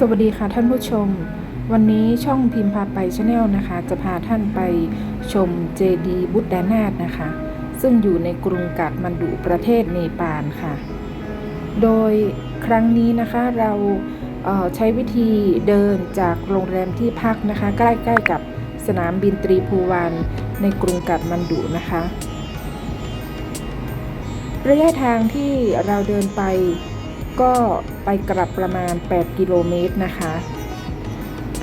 สวัสดีค่ะท่านผู้ชม วันนี้ช่องพิมพ์พาไปชาแนลนะคะ จะพาท่านไปชมเจดีบุตรดานาถนะคะ ซึ่งอยู่ในกรุงกาดมันดุประเทศเนปาลค่ะ โดยครั้งนี้นะคะเราเใช้วิธีเดินจากโรงแรมที่พักนะคะ ใกล้ๆกับสนามบินตรีภูวานในกรุงกาดมันดุนะคะ ระยะทางที่เราเดินไป ก็ไปกลับประมาณ 8 กิโลเมตรนะคะ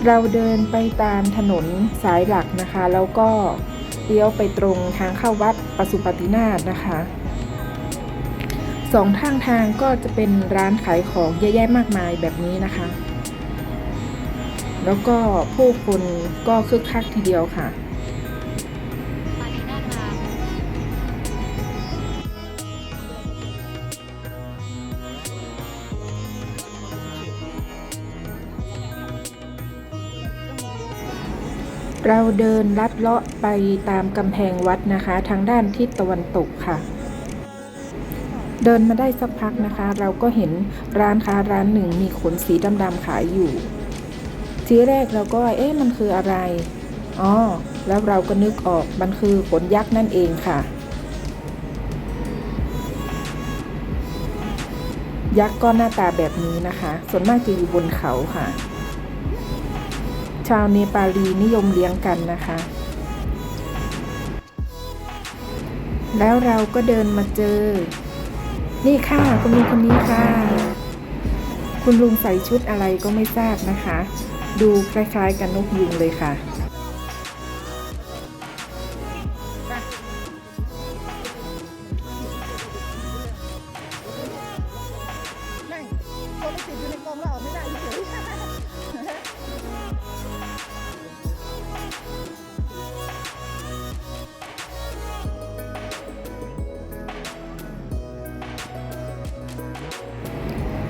เราเดินไปตามถนนสายหลักนะคะ แล้วก็เลี้ยวไปตรงทางเข้าวัดปสุปฏินาถนะคะสองข้างทางก็จะเป็นร้านขายของเยอะแยะมากมายแบบนี้นะคะ แล้วก็ผู้คนก็คึกคักทีเดียวค่ะ เราเดินลัดเลาะไปตามกำแพงวัดนะคะ ทางด้านทิศตะวันตกค่ะ เดินมาได้สักพักนะคะ เราก็เห็นร้านค้าร้านหนึ่งมีขนสีดำๆขายอยู่ ทีแรกเราก็เอ๊ะมันคืออะไรอ๋อแล้วเราก็นึกออกมันคือขนยักษ์นั่นเองค่ะ ยักษ์ก็หน้าตาแบบนี้นะคะ ส่วนมากจะอยู่บนเขาค่ะ ชาวเนปาลีนิยมเลี้ยงกันนะคะ แล้วเราก็เดินมาเจอ นี่ค่ะคุณลุงคนนี้ค่ะ คุณลุงใส่ชุดอะไรก็ไม่ทราบนะคะ ดูคล้ายๆ กันนกยุงเลยค่ะ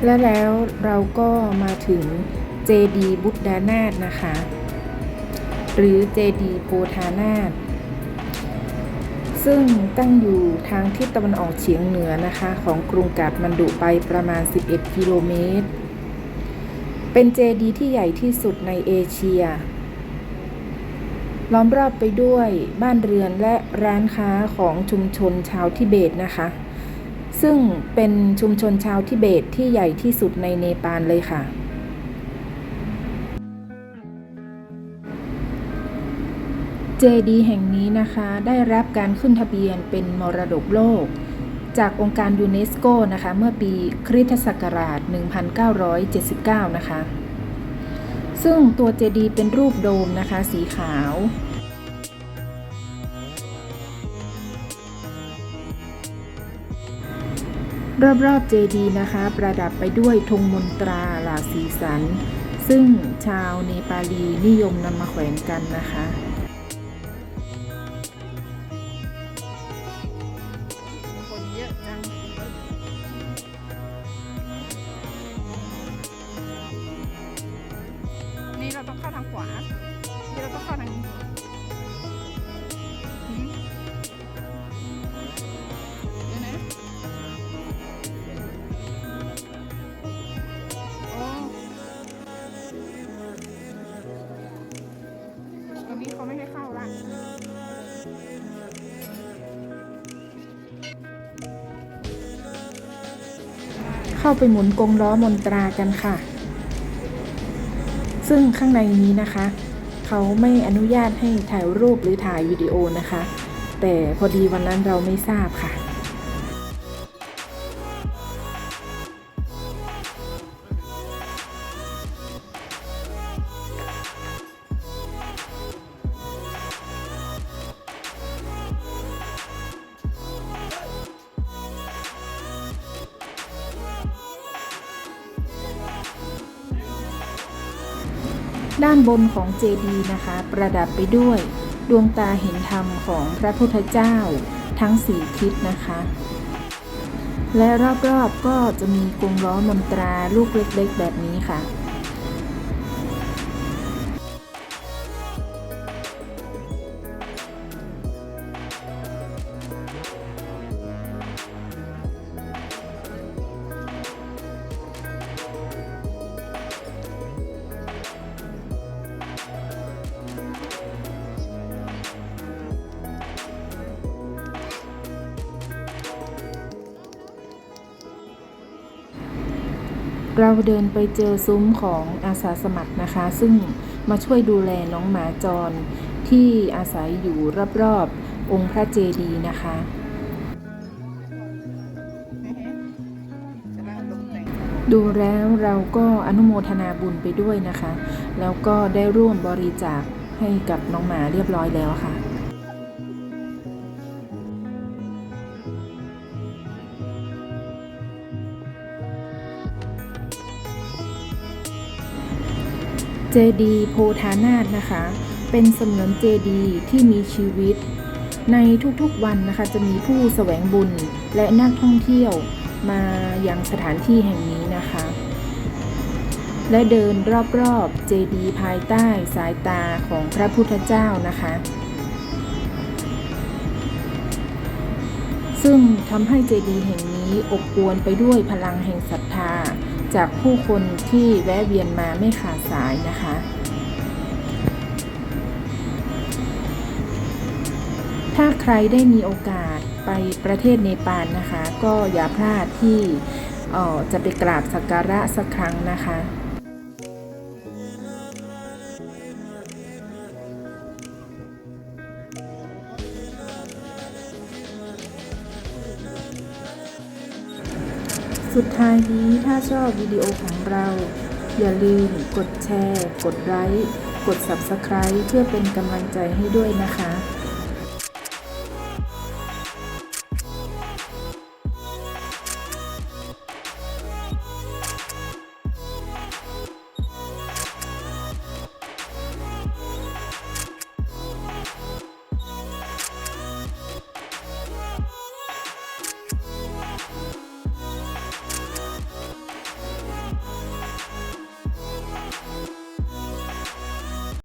และแล้วเราก็มาถึงเจดีบุตรดานาถนะคะ หรือเจดีโพธานาถซึ่งตั้งอยู่ทางทิศตะวันออกเฉียงเหนือนะคะ ของกรุงกาดมันดุไปประมาณ 11 กิโลเมตร เป็นเจดีที่ใหญ่ที่สุดในเอเชีย ล้อมรอบไปด้วยบ้านเรือนและร้านค้าของชุมชนชาวทิเบตนะคะ ซึ่งเป็นชุมชนชาวทิเบตที่ใหญ่ที่สุดในเนปาลเลยค่ะ เจดีแห่งนี้นะคะได้รับการขึ้นทะเบียนเป็นมรดกโลก จากองค์การยูเนสโกนะคะ เมื่อปีคริสตศักราช 1979 นะคะ ซึ่งตัวเจดีเป็นรูปโดมนะคะ สีขาว รอบๆเจดีย์นะคะ ประดับไปด้วยธงมนตราหลากสีสัน ซึ่งชาวเนปาลีนิยมนำมาแขวนกันนะคะนี่เราต้องเข้าทางขวานี่เราต้องเข้าทางนี้ เข้าไปหมุนกงล้อมนตรากันค่ะ ซึ่งข้างในนี้นะคะ เขาไม่อนุญาตให้ถ่ายรูปหรือถ่ายวิดีโอนะคะ แต่พอดีวันนั้นเราไม่ทราบค่ะ ด้านบนของเจดีย์นะคะ ประดับไปด้วย ดวงตาเห็นธรรมของพระพุทธเจ้าทั้งสี่ทิศนะคะ และรอบๆก็จะมีกรงล้อมนตราลูกเล็กๆแบบนี้ค่ะ เราเดินไปเจอซุ้มของอาสาสมัครนะคะ ซึ่งมาช่วยดูแลน้องหมาจร ที่อาศัยอยู่รอบๆองค์พระเจดีย์นะคะดูแล้วเราก็อนุโมทนาบุญไปด้วยนะคะ แล้วก็ได้ร่วมบริจาคให้กับน้องหมาเรียบร้อยแล้วค่ะ เจดีโพธานาถนะคะ เป็นเสมือนเจดีที่มีชีวิต ในทุกๆวันนะคะจะมีผู้แสวงบุญและนักท่องเที่ยวมายังสถานที่แห่งนี้นะคะ และเดินรอบๆเจดีภายใต้สายตาของพระพุทธเจ้านะคะ ซึ่งทำให้เจดีแห่งนี้อบอวลไปด้วยพลังแห่งศรัทธา จากผู้คนที่แวะเวียนมาไม่ขาดสายนะคะ ถ้าใครได้มีโอกาสไปประเทศเนปาลนะคะ ก็อย่าพลาดที่ออจะไปกราบสักการะสักครั้งนะคะ สุดท้ายนี้ถ้าชอบวิดีโอของเรา อย่าลืมกดแชร์ กดไลค์ กด Subscribe เพื่อเป็นกำลังใจให้ด้วยนะคะ